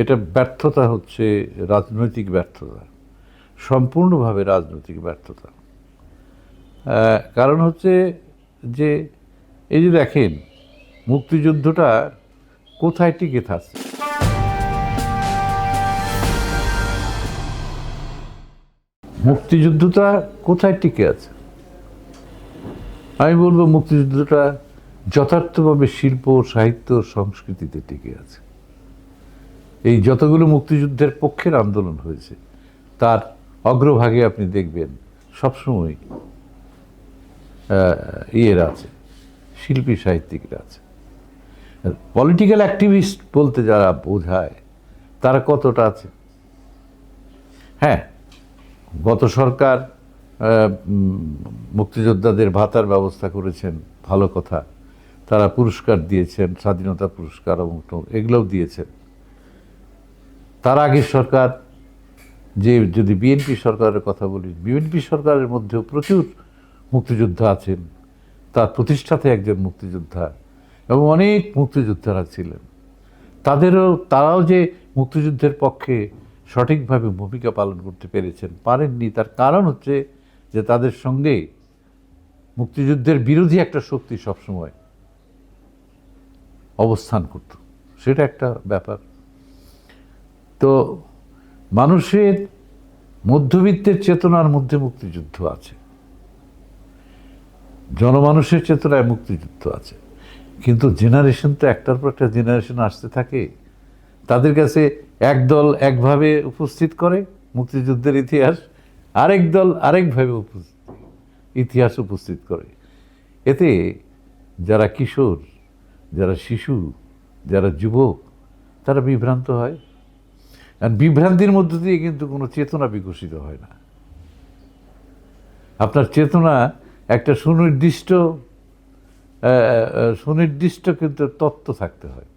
এটা ব্যর্থতা হচ্ছে রাজনৈতিক ব্যর্থতা, সম্পূর্ণভাবে রাজনৈতিক ব্যর্থতা। কারণ হচ্ছে যে, এই যে দেখেন, মুক্তিযুদ্ধটা কোথায় টিকে থাকছে? মুক্তিযুদ্ধটা কোথায় টিকে আছে? আমি বলব মুক্তিযুদ্ধটা যথার্থভাবে শিল্প, সাহিত্য, সংস্কৃতিতে টিকে আছে। এই যতগুলো মুক্তিযুদ্ধের পক্ষের আন্দোলন হয়েছে, তার অগ্রভাগে আপনি দেখবেন সবসময় ইয়েরা আছে, শিল্পী সাহিত্যিকরা আছে। পলিটিক্যাল অ্যাক্টিভিস্ট বলতে যারা বোঝায়, তারা কতটা আছে? হ্যাঁ গত সরকার মুক্তিযোদ্ধাদের ভাতার ব্যবস্থা করেছেন, ভালো কথা। তারা পুরস্কার দিয়েছেন, স্বাধীনতা পুরস্কার এবং এগুলোও দিয়েছেন। তার আগের সরকার, যে যদি বিএনপি সরকারের কথা বলি, বিএনপি সরকারের মধ্যেও প্রচুর মুক্তিযোদ্ধা আছেন। তার প্রতিষ্ঠাতে একজন মুক্তিযোদ্ধা এবং অনেক মুক্তিযোদ্ধারা ছিলেন। তাদেরও, তারাও যে মুক্তিযুদ্ধের পক্ষে সঠিকভাবে ভূমিকা পালন করতে পেরেছেন, পারেননি। তার কারণ হচ্ছে যে তাদের সঙ্গে মুক্তিযুদ্ধের বিরোধী একটা শক্তি সবসময় অবস্থান করত। সেটা একটা ব্যাপার। তো মানুষের মধ্যবিত্তের চেতনার মধ্যে মুক্তিযুদ্ধ আছে। জনমানুষের চেতনায় মুক্তিযুদ্ধ আছে। কিন্তু জেনারেশন তো একটার পর একটা জেনারেশন আসতে থাকে। তাদের কাছে এক দল একভাবে উপস্থিত করে মুক্তিযুদ্ধের ইতিহাস, আরেক দল আরেকভাবে উপস্থিত, ইতিহাস উপস্থিত করে। এতে যারা কিশোর, যারা শিশু, যারা যুবক, তারা বিভ্রান্ত হয়। আর বিভ্রান্তির মধ্য দিয়ে কিন্তু কোনো চেতনা বিকশিত হয় না। আপনার চেতনা একটা সুনির্দিষ্ট সুনির্দিষ্ট কিন্তু তত্ত্ব থাকতে হয়।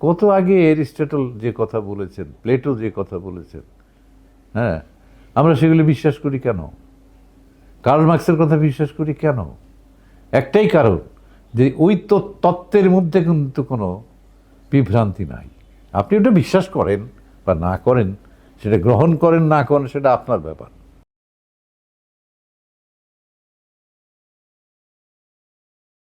কত আগে এরিস্টটল যে কথা বলেছেন, প্লেটো যে কথা বলেছেন হ্যাঁ আমরা সেগুলি বিশ্বাস করি কেন? কার্ল মার্ক্সের কথা বিশ্বাস করি কেন? একটাই কারণ যে ওই তত্ত্বের মধ্যে কিন্তু কোনো বিভ্রান্তি নাই। আপনি ওটা বিশ্বাস করেন। বা না করেন সেটা গ্রহণ করেন না করেন সেটা আপনার ব্যাপার।